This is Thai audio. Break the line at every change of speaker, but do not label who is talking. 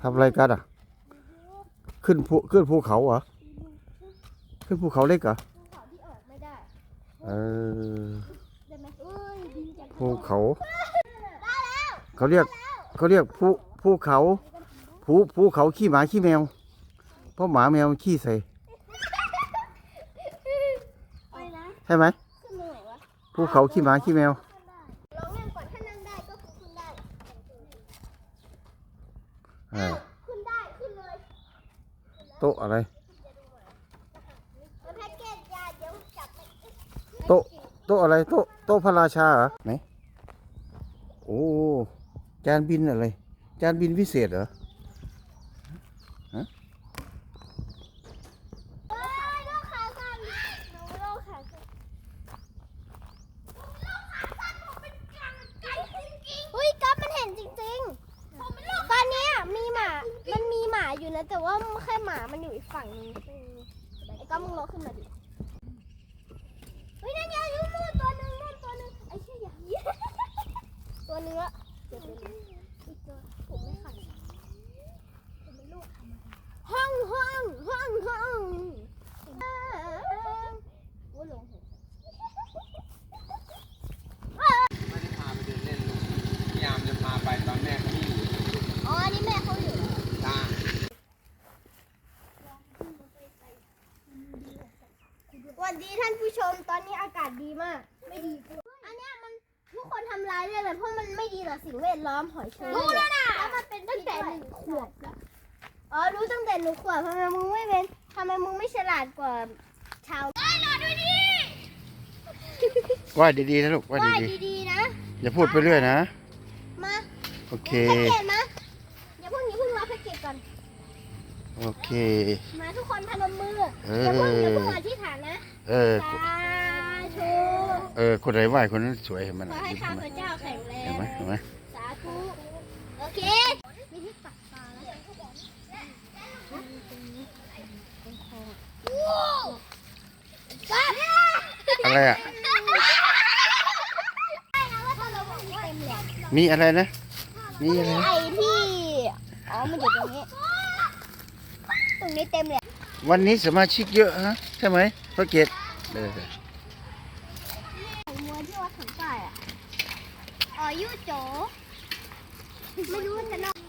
ทำอะไรกันอะ ขึ้นภูขึ้นภูเขาเหรอ ขึ้นภูเขาเล็กเหรอ
ภูเขาที่ออกไม่ได้
เออ
ได้ไหมเอ้ยดินจาก
ภูเขา
ได้แล้ว
เขาเรียกเขาเรียกภูภูเขาภูภูเขาขี้หมาขี้แมว เพราะหมาแมวมันขี้ใส่
ไปนะ
ใช่ไหม
ขึ้นมาไหนวะ
ภูเขาขี้หมาขี้แมว
ลองนั่งก่อนถ้านั่งได้ก็คือขึ้นได้
เออ
ขึ้นได้ ขึ้นเลย
โต๊ะอะไร
แล้วแพ็กเกจยาเดี๋ยวจับไป
โต๊ะ โต๊ะอะไร โต๊ะ โต๊ะพระราชาเหรอ ไหน โอ้ จานบินอะไร จานบินพิเศษเหรอ
เอ้ยโลกขาสั้นหนูโลกขาสั้นเฮ้ยกัฟมันเห็นจริงๆ ตอนเนี้ยมีหมา มันมีหมาอยู่นะ แต่ว่าแค่หมามันอยู่อีกฝั่งนึงไอ้ก็มึงลองขึ้นมาดิเฮ้ยนั่นไงยูมูตัวหนึ่งนั่นตัวหนึ่งไอ้เชี่ยอย่างนี้ ตัวเนื้อเดี๋ยวเป็นอีกตัวผมไม่ขัดผมเป็นลูกธรรมดาห้องห้องห้องห้องเอ้ยโอ้ยหลงเหรอ
ไม่ได้พาไปเดินเล่นลูกพยายามจะพาไปตอนแม่เขาไม่อยู่
อ๋ออันนี้แม่เขาอยู่
จ้า
ส วัสดีท่านผู้ชมตอนนี้อากาศดีมาก ไม่ดีอันเนี้ยมันทุกคนทำลายได้เลยเพราะมันไม่ดีต่อสิ่งแวดล้อมหอยเชอรี่รู้แล้วนะแล้วมันเป็นตั้งแต่หนึ่งขวบแล้วอ๋อรู้ตั้งแต่หนึ่งขวบทำไมมึงไม่เป็นทำไมมึงไม่ฉลาดกว่าชาวได้รอด้วยดิ
ว่าดีๆนะลูกว่า
ว่า
ดี
ดีๆนะ
ๆอย่าพูดไปเรื่อยนะ
มา
โอเค
แพ็กเกจมาอย่าเพิ่งอย่าเพิ่งรับแพ็กเกจก่อน
โอเค
มาทุกคนพนมมือ
เอ
อย่าเพิ่งอย่า
อ
เพิ่งอธิษฐานนะ
เออ
สาธุ
เออ คนไหนไหวคนนั้นสวยเห็นมัน
ขอให้ข้าพเจ้าแข็งแร
เห็น
ง
ไหมเห็นไหม
สาธุโอเคมีที่ตักปลาแล้วว้าว
อะไรอะ มีอะไรนะ มีอะไรนะ
ไอ้ที่ อ๋อ มันอยู่ตรงนี้ ตรงนี้เต็มเลย
วันนี้สมาชิกเยอะฮะใช่ไหมพระเกตเออ
ไอ้มัวที่วัดถังใต้อะอ๋อยูโจไม่รู้ว่าจะนอก